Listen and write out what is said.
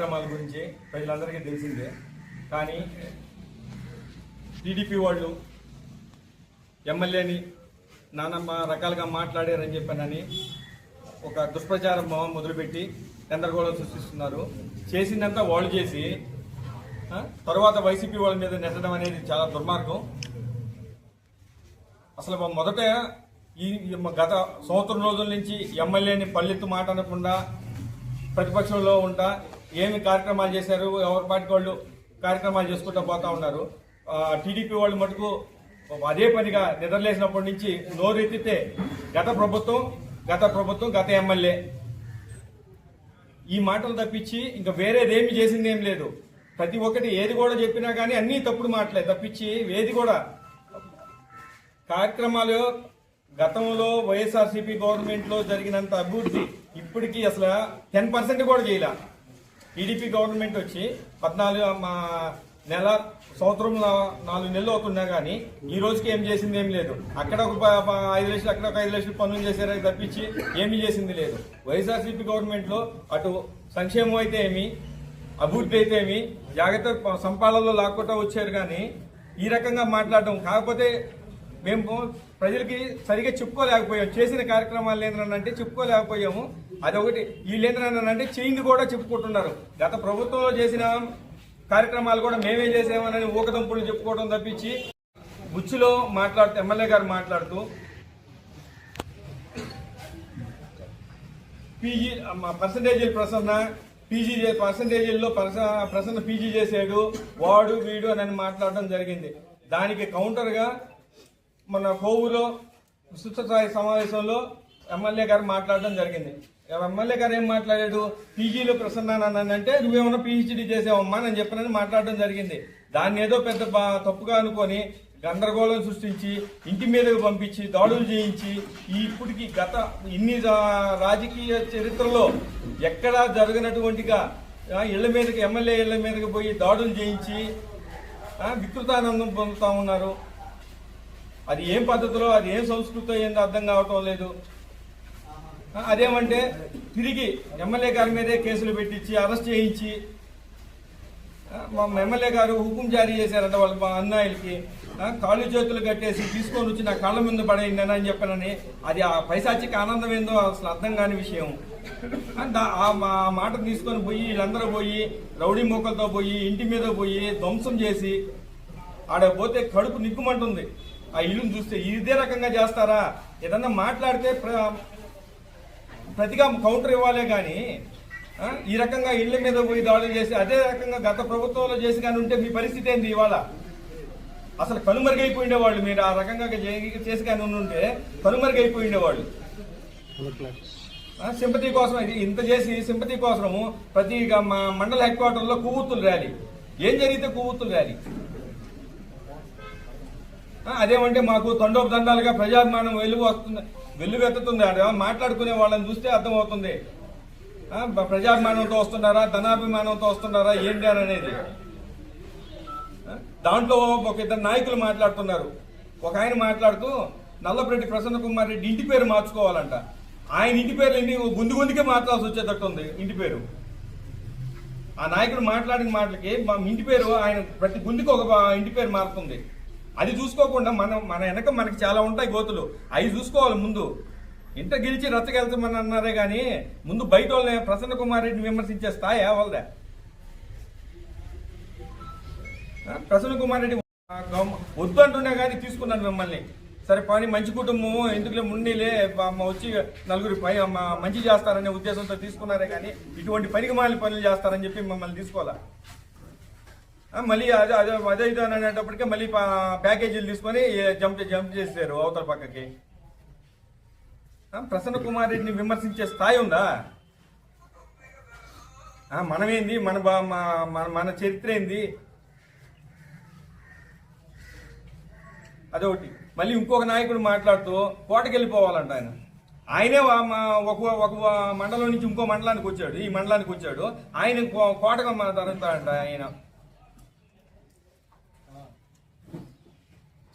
కార్యక్రమాల గురించి ప్రజలందరికీ తెలిసిందే. కానీ టీడీపీ వాళ్ళు ఎమ్మెల్యేని నానమ్మ రకాలుగా మాట్లాడారని చెప్పానని ఒక దుష్ప్రచారం మొదలుపెట్టి గందరగోళం సృష్టిస్తున్నారు. చేసిందంతా వాళ్ళు చేసి తర్వాత వైసీపీ వాళ్ళ మీద నెట్టడం అనేది చాలా దుర్మార్గం. అసలు మొదట ఈ ఈ గత సంవత్సరం రోజుల నుంచి ఎమ్మెల్యేని పల్లెత్తు మాట అనకుండా ప్రతిపక్షంలో ఉంటా ఏమి కార్యక్రమాలు చేశారు ఎవరి పార్టీ వాళ్ళు కార్యక్రమాలు చేసుకుంటూ పోతా ఉన్నారు. టీడీపీ వాళ్ళు మటుకు అదే పనిగా నిద్రలేసినప్పటి నుంచి నోరెత్తితే గత ప్రభుత్వం గత ప్రభుత్వం గత ఎమ్మెల్యే. ఈ మాటలు తప్పించి ఇంకా వేరేదేమి చేసింది ఏం లేదు. ప్రతి ఒక్కటి ఏది కూడా చెప్పినా కానీ అన్నీ తప్పుడు మాటలే తప్పించి ఏది కూడా. కార్యక్రమాలు గతంలో వైఎస్ఆర్సీపీ గవర్నమెంట్లో జరిగినంత అభివృద్ధి ఇప్పటికీ అసలు టెన్ పర్సెంట్ కూడా చేయలే. టీడీపీ గవర్నమెంట్ వచ్చి పద్నాలుగు మా నెల సంవత్సరం నాలుగు నెలలు అవుతున్నా కానీ ఈ రోజుకి ఏం చేసింది ఏం లేదు. అక్కడ ఒక ఐదు లక్షలు అక్కడ ఒక ఐదు లక్షలు పనులు చేశారు తప్పించి ఏమీ చేసింది లేదు. వైఎస్ఆర్సీపీ గవర్నమెంట్లో అటు సంక్షేమం అయితే ఏమి అభివృద్ధి అయితే ఏమి జాగ్రత్త సంపాదనలో లాక్కుంటా వచ్చారు కానీ ఈ రకంగా మాట్లాడడం. కాకపోతే మేము ప్రజలకి సరిగా చెప్పుకోలేకపోయాము చేసిన కార్యక్రమాలు ఏంటంటే చెప్పుకోలేకపోయాము. అదొకటి వీళ్ళు ఏంటంటే చేయింది కూడా చెప్పుకుంటున్నారు. గత ప్రభుత్వంలో చేసిన కార్యక్రమాలు కూడా మేమే చేసామని ఊకదంపులు చెప్పుకోవడం తప్పించి బుచ్చిలో మాట్లాడుతూ ఎమ్మెల్యే గారు మాట్లాడుతూ పీజీ పర్సంటేజీల ప్రసన్న పీజీ పర్సంటేజీల్లో ప్రసన్న పీజీ చేసాడు వాడు వీడు అని మాట్లాడడం జరిగింది. దానికి కౌంటర్గా మన కోవులో విస్తృత స్థాయి సమావేశంలో ఎమ్మెల్యే గారు మాట్లాడడం జరిగింది. ఎమ్మెల్యే గారు ఏం మాట్లాడాడు? పీజీలో ప్రసన్నానంటే నువ్వేమన్నా పీహెచ్డీ చేసావమ్మా అని చెప్పనని మాట్లాడడం జరిగింది. దాన్ని ఏదో పెద్ద తప్పుగా అనుకొని గందరగోళం సృష్టించి ఇంటి మీదకు పంపించి దాడులు చేయించి ఇప్పటికి గత ఇన్ని రాజకీయ చరిత్రలో ఎక్కడా జరగనటువంటిగా ఇళ్ళ మీదకి ఎమ్మెల్యే ఇళ్ళ మీదకి పోయి దాడులు చేయించి వికృతానందం పొందుతా ఉన్నారు. అది ఏం పద్ధతిలో అది ఏం సంస్కృతి ఏందో అర్థం కావటం లేదు. అదేమంటే తిరిగి ఎమ్మెల్యే గారి మీదే కేసులు పెట్టించి అరెస్ట్ చేయించి మా ఎమ్మెల్యే గారు హుకుం జారీ చేశారంట వాళ్ళ మా అన్నాయిలకి. కాళ్ళు చేతులు కట్టేసి తీసుకొని వచ్చి నా కళ్ళ ముందు పడేయండి అని చెప్పానని అది ఆ పైశాచిక ఆనందం ఏందో అసలు అర్థం కాని విషయం. ఆ, దా- మా మాట తీసుకొని పోయి వీళ్ళందరూ పోయి రౌడీ మోకలతో పోయి ఇంటి మీద పోయి ధ్వంసం చేసి ఆడ పోతే కడుపు నిక్కుమంటుంది ఆ ఇల్లుని చూస్తే ఇదే రకంగా చేస్తారా? ఏదన్నా మాట్లాడితే ప్ర- ప్రతిగా కౌంటర్ ఇవ్వాలే కానీ ఈ రకంగా ఇళ్ళ మీద పోయి దాడులు చేసి అదే రకంగా గత ప్రభుత్వంలో చేసి కానీ ఉంటే మీ పరిస్థితి ఏంది ఇవాళ? అసలు కనుమరుగైపోయిండేవాళ్ళు మీరు ఆ రకంగా చేసి కానీ ఉంటే కనుమరుగైపోయిండేవాళ్ళు. సింపతి కోసం ఇంత చేసి సింపతి కోసము ప్రతి మా మండల హెడ్ క్వార్టర్లో కొవ్వొత్తులు ర్యాలీ. ఏం జరిగితే కొవ్వొత్తులు ర్యాలీ? అదేమంటే మాకు తండోపు దండాలుగా ప్రజాభిమానం వెలుగు వస్తుంది వెల్లువెత్తుతుంది ఆడ మాట్లాడుకునే వాళ్ళని చూస్తే అర్థమవుతుంది. ప్రజాభిమానంతో వస్తున్నారా ధనాభిమానంతో వస్తున్నారా ఏంటి అని అనేది. దాంట్లో ఒక ఇద్దరు నాయకులు మాట్లాడుతున్నారు. ఒక ఆయన మాట్లాడుతూ నల్లపరెడ్డి ప్రసన్న కుమార్ రెడ్డి ఇంటి పేరు మార్చుకోవాలంట. ఆయన ఇంటి పేరు ఇంటి గుంది గుందికే మార్చాల్సి వచ్చేటట్టు ఉంది ఇంటి పేరు. ఆ నాయకుడు మాట్లాడిన మాటలకి మా ఇంటి పేరు ఆయన ప్రతి గుందికి ఒక ఇంటి పేరు మారుతుంది. అది చూసుకోకుండా మనం మన వెనక మనకి చాలా ఉంటాయి గోతులు. అవి చూసుకోవాలి ముందు. ఇంత గెలిచి రచ్చగెళ్తామని అన్నారే కానీ ముందు బయట వాళ్ళని ప్రసన్న కుమార్ రెడ్డిని విమర్శించే స్థాయి వాళ్ళదే ప్రసన్న కుమార్ రెడ్డి వద్దు అంటున్నా కానీ తీసుకున్నాను మిమ్మల్ని. సరే పని మంచి కుటుంబం ఎందుకులే ముండిలే మా వచ్చి నలుగురి పై మా- మంచి చేస్తారనే ఉద్దేశంతో తీసుకున్నారే కానీ ఇటువంటి పనికి మాలి పనులు చేస్తారని చెప్పి మమ్మల్ని తీసుకోవాలా? మళ్ళీ అదే అదే అదే ఇది అని మళ్ళీ ప్యాకేజీలు తీసుకొని జంప్ జంప్ చేశారు అవతల పక్కకి. ప్రసన్న కుమార్ రెడ్డిని విమర్శించే స్థాయి ఉందా? మనమేంది? మన బా- మన మన చరిత్ర ఏంది? అదొకటి. మళ్ళీ ఇంకొక నాయకుడు మాట్లాడుతూ కోటకి వెళ్ళిపోవాలంట ఆయన ఆయనే ఒక ఒక మండలం నుంచి ఇంకో మండలానికి వచ్చాడు. ఈ మండలానికి వచ్చాడు. ఆయన కో- కోటగా తరుగుతాడంట ఆయన.